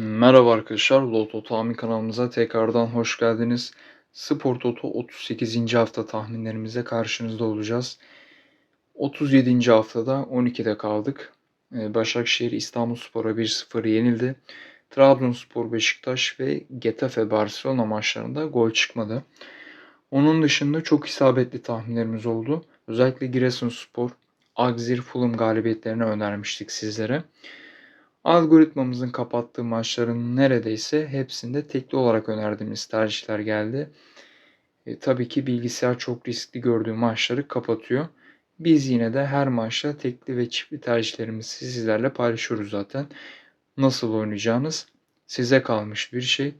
Merhaba arkadaşlar, Loto Tahmin kanalımıza tekrardan hoş geldiniz. Spor Toto 38. hafta tahminlerimize karşınızda olacağız. 37. haftada 12'de kaldık. Ee, Başakşehir İstanbulspor'a 1-0 yenildi. Trabzonspor, Beşiktaş ve Getafe Barcelona maçlarında gol çıkmadı. Onun dışında çok isabetli tahminlerimiz oldu. Özellikle Giresunspor, Agzir, Fulham galibiyetlerini önermiştik sizlere. Algoritmamızın kapattığı maçların neredeyse hepsinde tekli olarak önerdiğimiz tercihler geldi. E, tabii ki bilgisayar çok riskli gördüğü maçları kapatıyor. Biz yine de her maçta tekli ve çiftli tercihlerimizi sizlerle paylaşıyoruz zaten. Nasıl oynayacağınız size kalmış bir şey.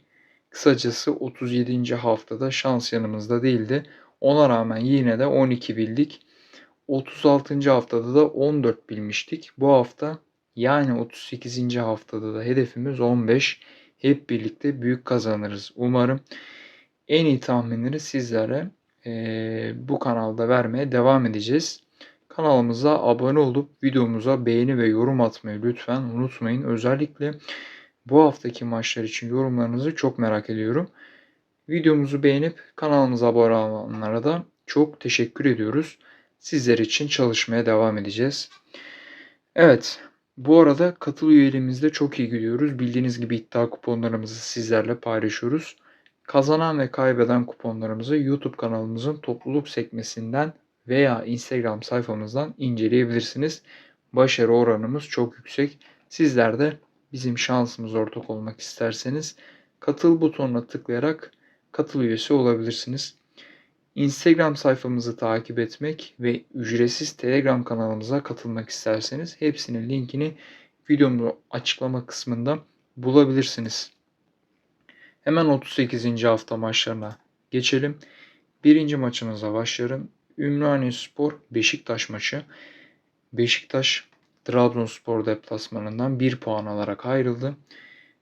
Kısacası 37. haftada şans yanımızda değildi. Ona rağmen yine de 12 bildik. 36. haftada da 14 bilmiştik. Bu hafta yani 38. haftada da hedefimiz 15. Hep birlikte büyük kazanırız. Umarım en iyi tahminleri sizlere e, bu kanalda vermeye devam edeceğiz. Kanalımıza abone olup videomuza beğeni ve yorum atmayı lütfen unutmayın. Özellikle bu haftaki maçlar için yorumlarınızı çok merak ediyorum. Videomuzu beğenip kanalımıza abone olanlara da çok teşekkür ediyoruz. Sizler için çalışmaya devam edeceğiz. Evet, bu arada katıl üyeliğimizde çok iyi gidiyoruz. Bildiğiniz gibi iddia kuponlarımızı sizlerle paylaşıyoruz. Kazanan ve kaybeden kuponlarımızı YouTube kanalımızın topluluk sekmesinden veya Instagram sayfamızdan inceleyebilirsiniz. Başarı oranımız çok yüksek. Sizler de bizim şansımız ortak olmak isterseniz katıl butonuna tıklayarak katıl üyesi olabilirsiniz. Instagram sayfamızı takip etmek ve ücretsiz Telegram kanalımıza katılmak isterseniz hepsinin linkini videomun açıklama kısmında bulabilirsiniz. Hemen 38. hafta maçlarına geçelim. Birinci maçımıza başlarım. Ümraniye Spor Beşiktaş maçı. Beşiktaş Trabzonspor deplasmanından 1 puan alarak ayrıldı.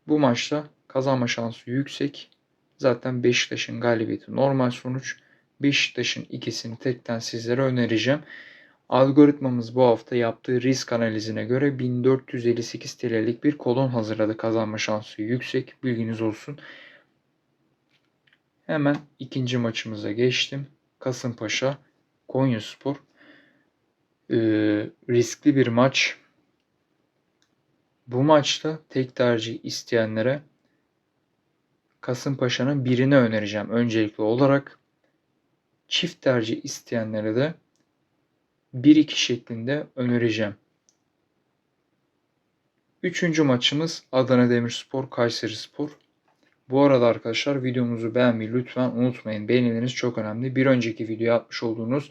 Bu maçta kazanma şansı yüksek. Zaten Beşiktaş'ın galibiyeti normal sonuç. Beşiktaş'ın ikisini tekten sizlere önereceğim. Algoritmamız bu hafta yaptığı risk analizine göre 1458 TL'lik bir kolon hazırladı. Kazanma şansı yüksek. Bilginiz olsun. Hemen ikinci maçımıza geçtim. Kasımpaşa Konyaspor. Ee, riskli bir maç. Bu maçta tek tercih isteyenlere Kasımpaşa'nın birini önereceğim öncelikli olarak. Çift tercih isteyenlere de 1-2 şeklinde önereceğim. Üçüncü maçımız Adana Demirspor Kayseri Spor. Bu arada arkadaşlar videomuzu beğenmeyi lütfen unutmayın. Beğenileriniz çok önemli. Bir önceki videoya atmış olduğunuz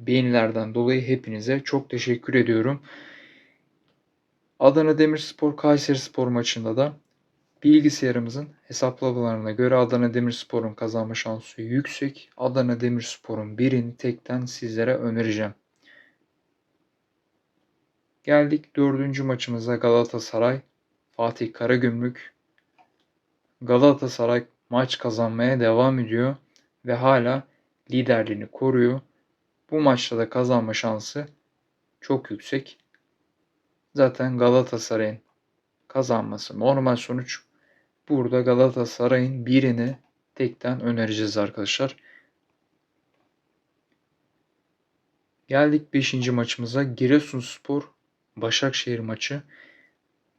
beğenilerden dolayı hepinize çok teşekkür ediyorum. Adana Demirspor Kayseri Spor maçında da Bilgisayarımızın hesaplamalarına göre Adana Demirspor'un kazanma şansı yüksek. Adana Demirspor'un birini tekten sizlere önereceğim. Geldik dördüncü maçımıza Galatasaray, Fatih Karagümrük. Galatasaray maç kazanmaya devam ediyor ve hala liderliğini koruyor. Bu maçta da kazanma şansı çok yüksek. Zaten Galatasaray'ın kazanması normal sonuç. Burada Galatasaray'ın birini tekten önereceğiz arkadaşlar. Geldik 5. maçımıza. Giresunspor Başakşehir maçı.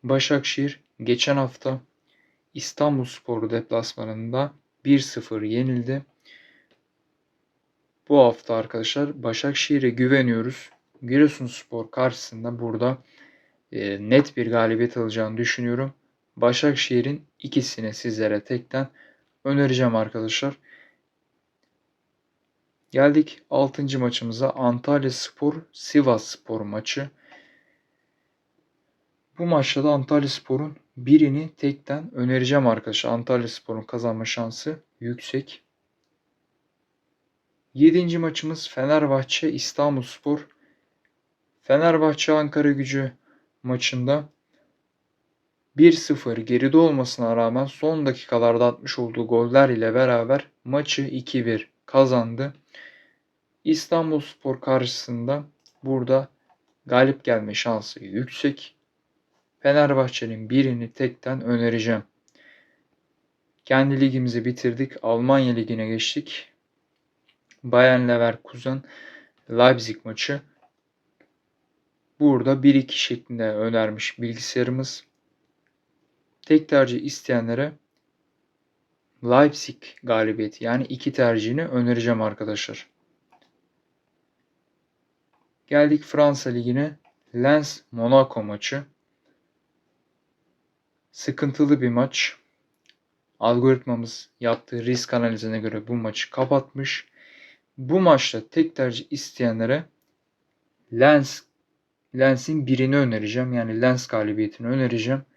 Başakşehir geçen hafta İstanbulspor deplasmanında 1-0 yenildi. Bu hafta arkadaşlar Başakşehir'e güveniyoruz. Giresunspor karşısında burada e, net bir galibiyet alacağını düşünüyorum. Başakşehir'in ikisini sizlere tekten önereceğim arkadaşlar. Geldik 6. maçımıza Antalya Spor Sivas Spor maçı. Bu maçta da Antalya Spor'un birini tekten önereceğim arkadaşlar. Antalya Spor'un kazanma şansı yüksek. 7. maçımız Fenerbahçe İstanbul Spor. Fenerbahçe Ankara Gücü maçında 1-0 geride olmasına rağmen son dakikalarda atmış olduğu goller ile beraber maçı 2-1 kazandı. İstanbulspor karşısında burada galip gelme şansı yüksek. Fenerbahçe'nin birini tekten önereceğim. Kendi ligimizi bitirdik. Almanya Ligi'ne geçtik. Bayern Leverkusen Leipzig maçı. Burada 1-2 şeklinde önermiş bilgisayarımız. Tek tercih isteyenlere Leipzig galibiyeti yani iki tercihini önereceğim arkadaşlar. Geldik Fransa Ligi'ne. Lens Monaco maçı. Sıkıntılı bir maç. Algoritmamız yaptığı risk analizine göre bu maçı kapatmış. Bu maçta tek tercih isteyenlere Lens Lens'in birini önereceğim. Yani Lens galibiyetini önereceğim.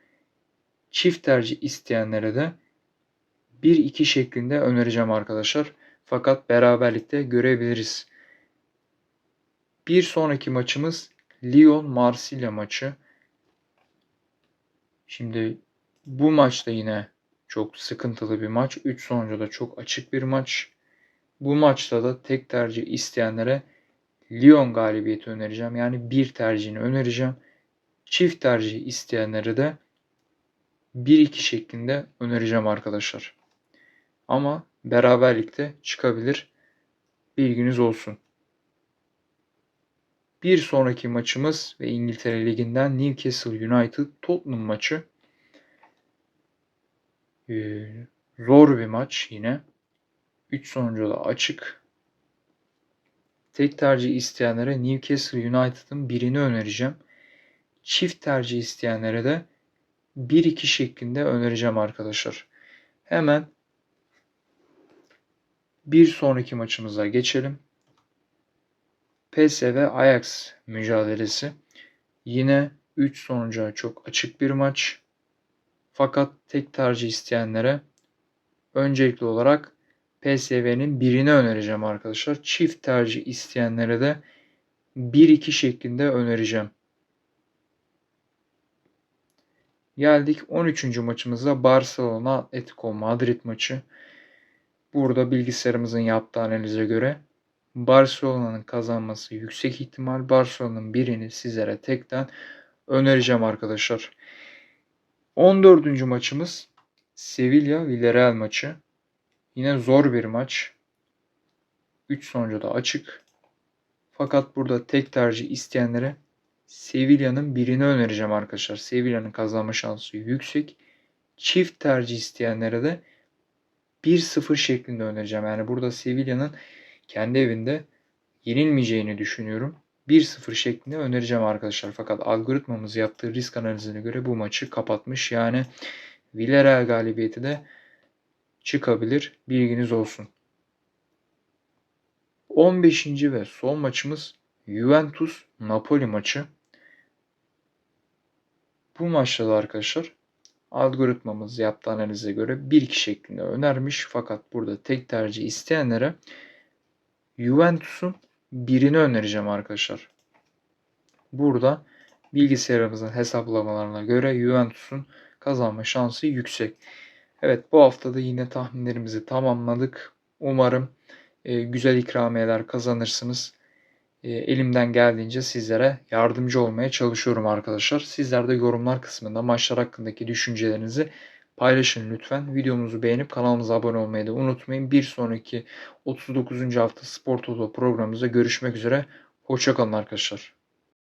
Çift tercih isteyenlere de 1-2 şeklinde önereceğim arkadaşlar. Fakat beraberlikte görebiliriz. Bir sonraki maçımız Lyon Marsilya maçı. Şimdi bu maçta yine çok sıkıntılı bir maç. 3 sonucu da çok açık bir maç. Bu maçta da tek tercih isteyenlere Lyon galibiyeti önereceğim. Yani bir tercihini önereceğim. Çift tercih isteyenlere de 1-2 şeklinde önereceğim arkadaşlar. Ama beraberlikte çıkabilir. Bilginiz olsun. Bir sonraki maçımız ve İngiltere Ligi'nden Newcastle United Tottenham maçı. Ee, zor bir maç yine. 3 sonucu da açık. Tek tercih isteyenlere Newcastle United'ın birini önereceğim. Çift tercih isteyenlere de 1-2 şeklinde önereceğim arkadaşlar. Hemen bir sonraki maçımıza geçelim. PSV Ajax mücadelesi. Yine 3 sonuca çok açık bir maç. Fakat tek tercih isteyenlere öncelikli olarak PSV'nin birini önereceğim arkadaşlar. Çift tercih isteyenlere de 1-2 şeklinde önereceğim. Geldik 13. maçımıza Barcelona Atletico Madrid maçı. Burada bilgisayarımızın yaptığı analize göre Barcelona'nın kazanması yüksek ihtimal. Barcelona'nın birini sizlere tekten önereceğim arkadaşlar. 14. maçımız Sevilla Villarreal maçı. Yine zor bir maç. 3 sonucu da açık. Fakat burada tek tercih isteyenlere Sevilla'nın birini önereceğim arkadaşlar. Sevilla'nın kazanma şansı yüksek. Çift tercih isteyenlere de 1-0 şeklinde önereceğim. Yani burada Sevilla'nın kendi evinde yenilmeyeceğini düşünüyorum. 1-0 şeklinde önereceğim arkadaşlar. Fakat algoritmamız yaptığı risk analizine göre bu maçı kapatmış. Yani Villarreal galibiyeti de çıkabilir. Bilginiz olsun. 15. ve son maçımız Juventus Napoli maçı. Bu maçta da arkadaşlar algoritmamız yaptığı analize göre 1-2 şeklinde önermiş. Fakat burada tek tercih isteyenlere Juventus'un birini önereceğim arkadaşlar. Burada bilgisayarımızın hesaplamalarına göre Juventus'un kazanma şansı yüksek. Evet bu haftada yine tahminlerimizi tamamladık. Umarım e, güzel ikramiyeler kazanırsınız. E, elimden geldiğince sizlere yardımcı olmaya çalışıyorum arkadaşlar. Sizler de yorumlar kısmında maçlar hakkındaki düşüncelerinizi paylaşın lütfen. Videomuzu beğenip kanalımıza abone olmayı da unutmayın. Bir sonraki 39. hafta Spor Toto programımızda görüşmek üzere. Hoşçakalın arkadaşlar.